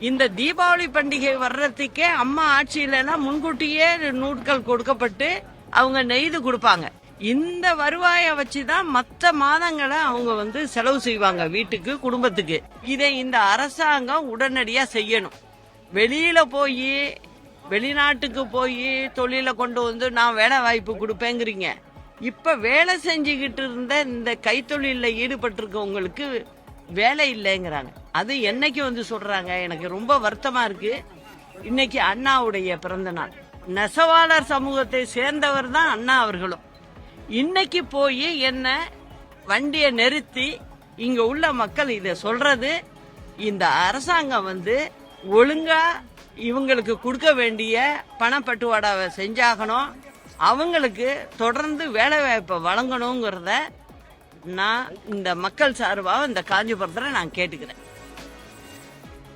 இந்த தீபாவளி பண்டிகை வர்றதுக்கே அம்மா ஆட்சியிலலாம் முன்கூட்டியே நூட்கள் கொடுக்கப்பட்டு அவங்க நெய்து கொடுப்பாங்க. இந்த வருவாயை வச்சுதான் மற்ற மாதங்களை அவங்க வந்து செலவு செய்வாங்க வீட்டுக்கு குடும்பத்துக்கு. இதை இந்த அரசாங்கம் உடனடியா செய்யணும். வெளியில போய் வெளிநாட்டுக்கு போய் தொழிலை கொண்டு வந்து நான் வேலை வாய்ப்பு கொடுப்பேங்கிறீங்க. இப்ப வேலை செஞ்சுக்கிட்டு இருந்த இந்த கைத்தொழில ஈடுபட்டிருக்கவங்களுக்கு வேலை இல்லைங்கிறாங்க. அது என்னைக்கு வந்து சொல்றாங்க? எனக்கு ரொம்ப வருத்தமா இருக்கு. இன்னைக்கு அண்ணாவுடைய பிறந்த நாள். நெசவாளர் சமூகத்தை சேர்ந்தவர் தான் அண்ணா அவர்களும். இன்னைக்கு போய் என்ன வண்டியை நிறுத்தி இங்க உள்ள மக்கள் இதை சொல்றது இந்த அரசாங்கம் வந்து ஒழுங்கா இவங்களுக்கு கொடுக்க வேண்டிய பணப்பட்டுவாடாவை செஞ்சாகணும். அவங்களுக்கு தொடர்ந்து வேலை வாய்ப்பை வழங்கணுங்கிறத நான் இந்த மக்கள் சார்பாக இந்த காஞ்சிபுரத்தில் நான் கேட்டுக்கிறேன்.